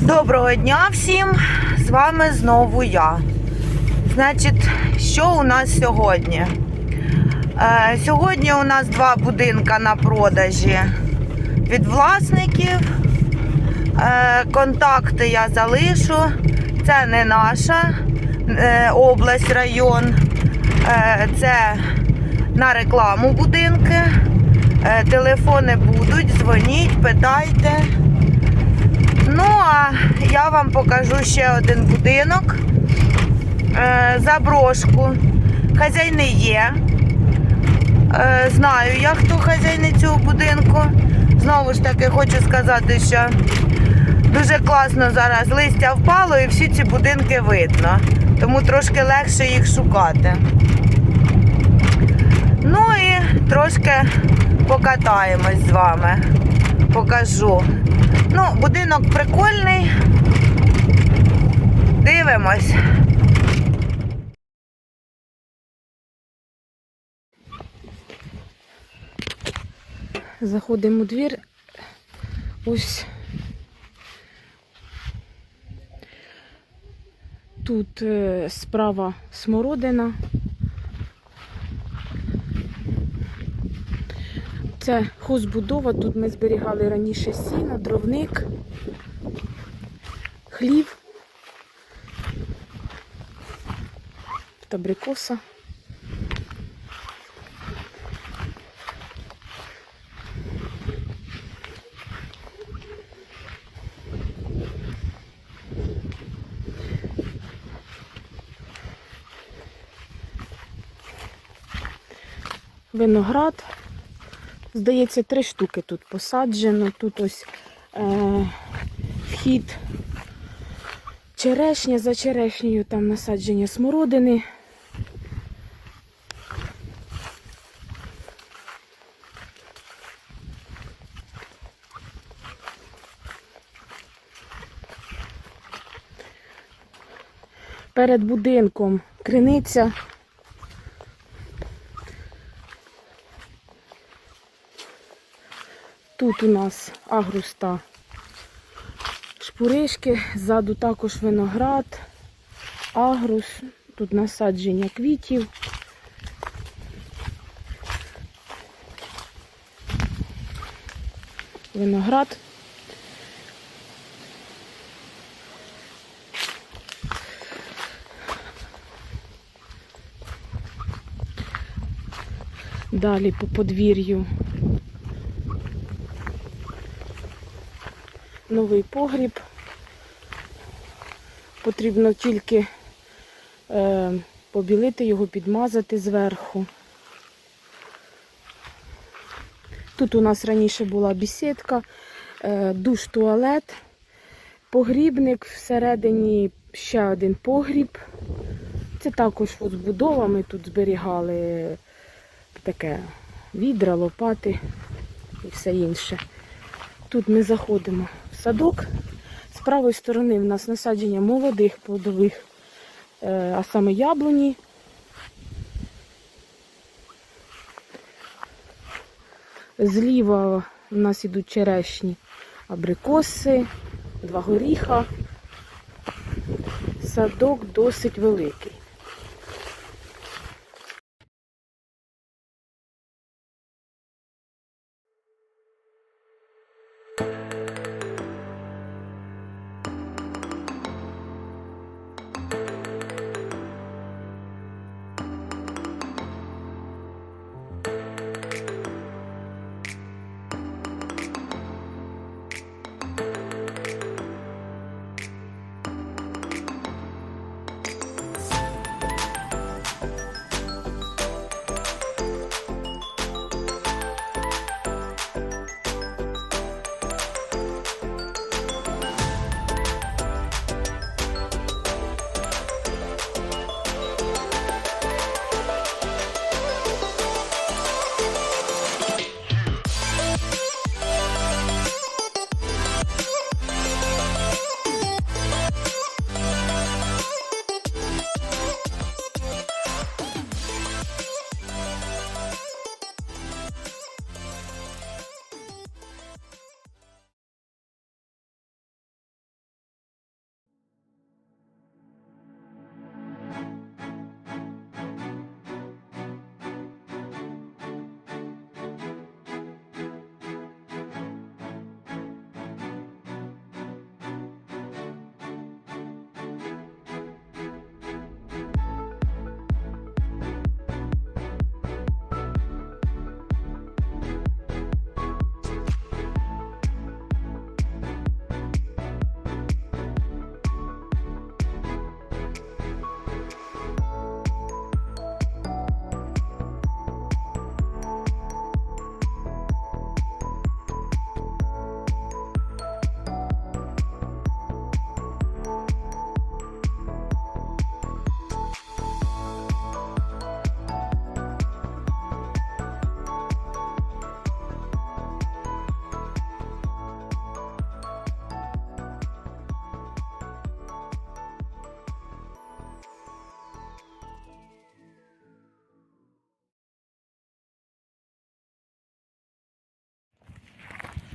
Доброго дня всім! З вами знову я. Значить, що у нас сьогодні? Е, сьогодні у нас два будинка на продажі від власників. Е, контакти я залишу. Це не наша е, область, район. Е, це на рекламу будинки. Е, телефони будуть, дзвоніть, питайте. Ну, а я вам покажу ще один будинок. Е, заброшку. Хазяйни є. Е, знаю я, хто хазяйни цього будинку. Знову ж таки, хочу сказати, що дуже класно зараз листя впало і всі ці будинки видно. Тому трошки легше їх шукати. Ну і трошки покатаємось з вами. Покажу. Ну, будинок прикольний. Дивимось. Заходимо у двір. Ось тут е, справа смородина. Це хозбудова. Тут ми зберігали раніше сіно, дровник, хлів, та абрикоса. виноград. Здається, три штуки тут посаджено. Тут ось е, вхід черешня, за черешнею там насадження смородини. Перед будинком криниця. Тут у нас агруста шпуришки, ззаду також виноград, агрус, тут насадження квітів. Виноград. Далі по подвір'ю новий погріб. Потрібно тільки е, побілити його, підмазати зверху. Тут у нас раніше була бісідка, е, душ, туалет, погрібник, всередині ще один погріб. Це також збудова, ми тут зберігали таке відра, лопати і все інше. Тут ми заходимо садок. З правої сторони в нас насадження молодих плодових, е, а саме яблуні. Зліва в нас ідуть черешні абрикоси, два горіха. Садок досить великий.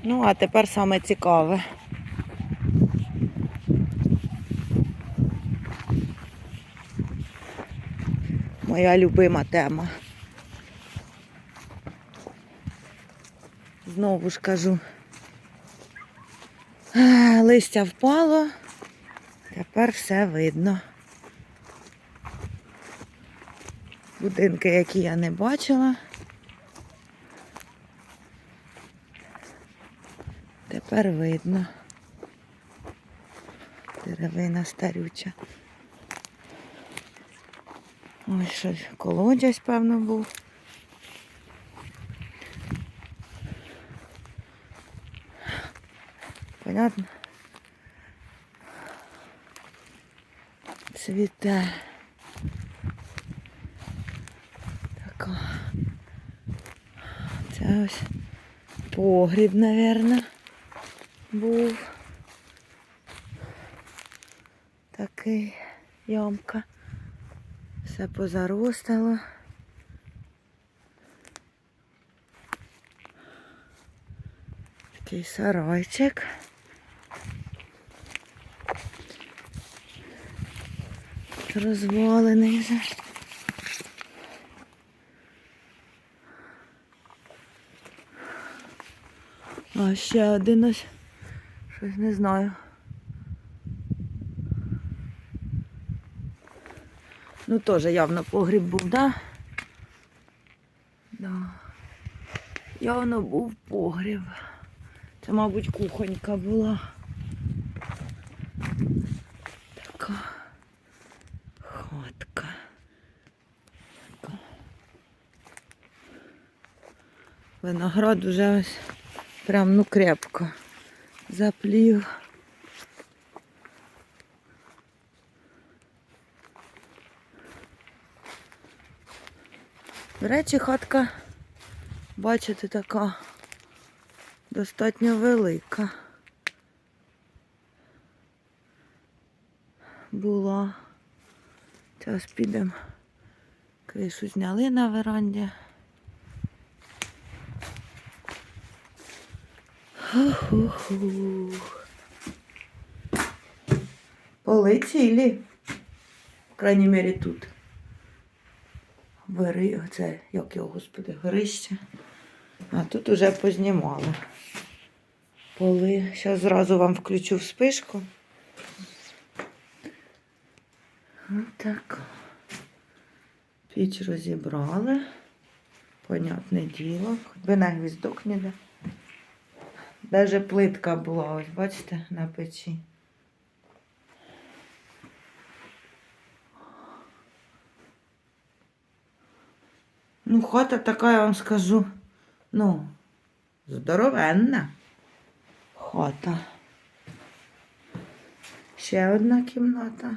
Ну, а тепер саме цікаве. Моя любима тема. Знову ж кажу. Листя впало, тепер все видно. Будинки, які я не бачила. Тепер видно. Деревина старюча. Ой, щось колодязь, певно, був. Понятно? Цвіте. Така. Це ось погріб, мабуть, був. Такий ямка. Все позаростало. Такий сарайчик. Розвалений вже. А ще один ось. Щось не знаю. Ну, теж явно погріб був, да? Да. Явно був погріб. Це, мабуть, кухонька була. Така хатка. Така. Виноград уже ось прям ну крепко заплів. До речі, хатка, бачите, така достатньо велика. Була. Зараз підемо. Кришу зняли на веранді. Ху-ху-ху. Поли цілі. В крайній мірі тут. Вири, оце, як його, господи, горище. А тут уже познімали. Поли. Зараз зразу вам включу вспишку. Отак. Піч розібрали. Понятне діло. Хоч би на гвіздок ніде. Даже плитка була, ось, бачите, на печі. Ну, хата така, я вам скажу, ну, здоровенна хата. Ще одна кімната.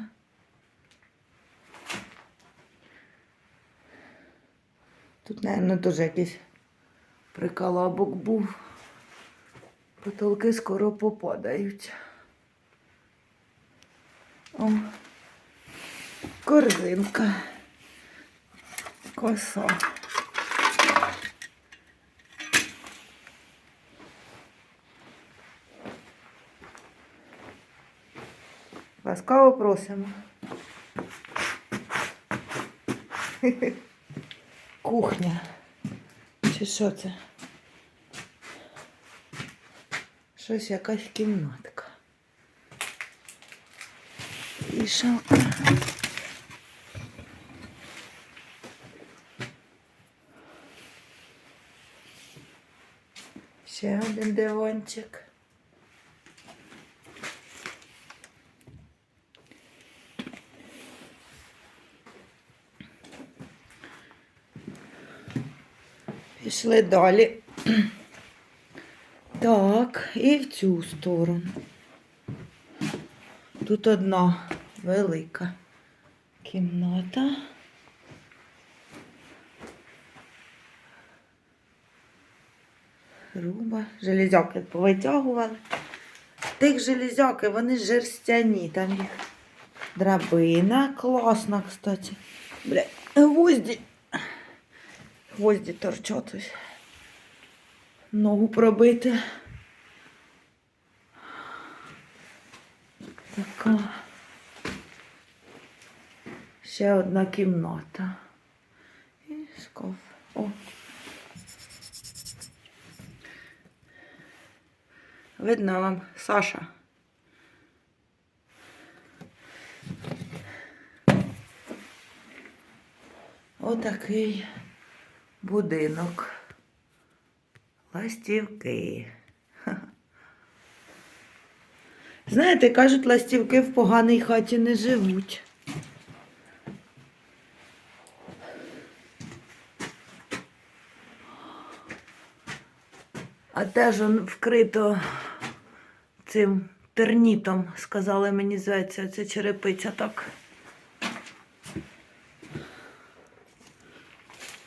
Тут, мабуть, теж якийсь приколабок був. Потолки скоро попадають. О, корзинка. Коса. Ласкаво просимо. Кухня. Чи що це? Щось якась кімнатка. Вішалка. Ще один диванчик. Пішли далі. Так, і в цю сторону. Тут одна велика кімната. Груба. Железяки повитягували. Тих железяки, вони жерстяні, там їх драбина класна, кстати. Бля, гвозді. Гвозді торчать. Ногу пробити. така. Ще одна кімната. І шкаф. О. Видно вам, Саша. Отакий будинок. Ластівки. Знаєте, кажуть, ластівки в поганій хаті не живуть. А теж он вкрито цим тернітом, сказали мені зветься, це черепиця так.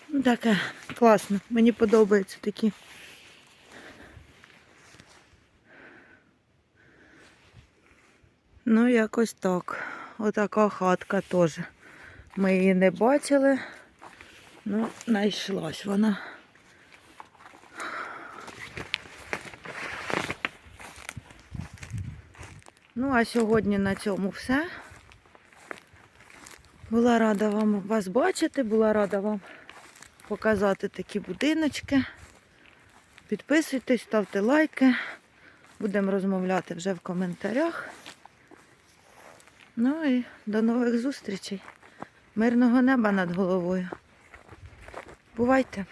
Ну, таке класно. Мені подобаються такі. Ну, якось так. Отака хатка теж. Ми її не бачили. Ну, знайшлась вона. Ну, а сьогодні на цьому все. Була рада вам вас бачити, була рада вам показати такі будиночки. Підписуйтесь, ставте лайки. Будемо розмовляти вже в коментарях. Ну і до нових зустрічей. Мирного неба над головою. Бувайте!